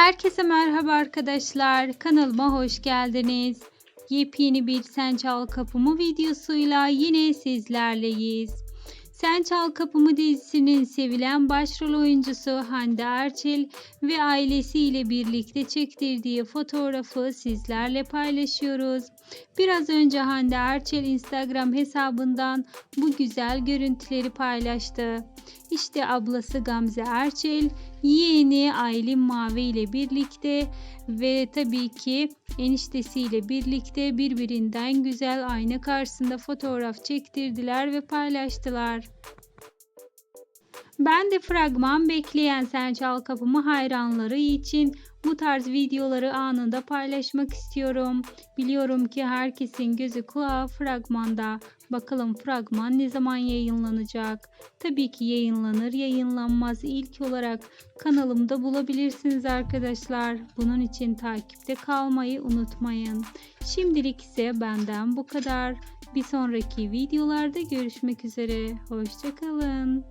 Herkese merhaba arkadaşlar. Kanalıma hoş geldiniz. Yepyeni bir Sen Çal Kapımı videosuyla yine sizlerleyiz. Sen Çal Kapımı dizisinin sevilen başrol oyuncusu Hande Erçel ve ailesiyle birlikte çektirdiği fotoğrafı sizlerle paylaşıyoruz. Biraz önce Hande Erçel Instagram hesabından bu güzel görüntüleri paylaştı. İşte ablası Gamze Erçel, yeğeni Aylin Mavi ile birlikte ve tabii ki eniştesiyle birlikte birbirinden güzel ayna karşısında fotoğraf çektirdiler ve paylaştılar. Ben de fragman bekleyen Sen Çal Kapımı hayranları için bu tarz videoları anında paylaşmak istiyorum. Biliyorum ki herkesin gözü kulağı fragmanda. Bakalım fragman ne zaman yayınlanacak? Tabii ki yayınlanır yayınlanmaz ilk olarak kanalımda bulabilirsiniz arkadaşlar. Bunun için takipte kalmayı unutmayın. Şimdilik ise benden bu kadar. Bir sonraki videolarda görüşmek üzere. Hoşçakalın.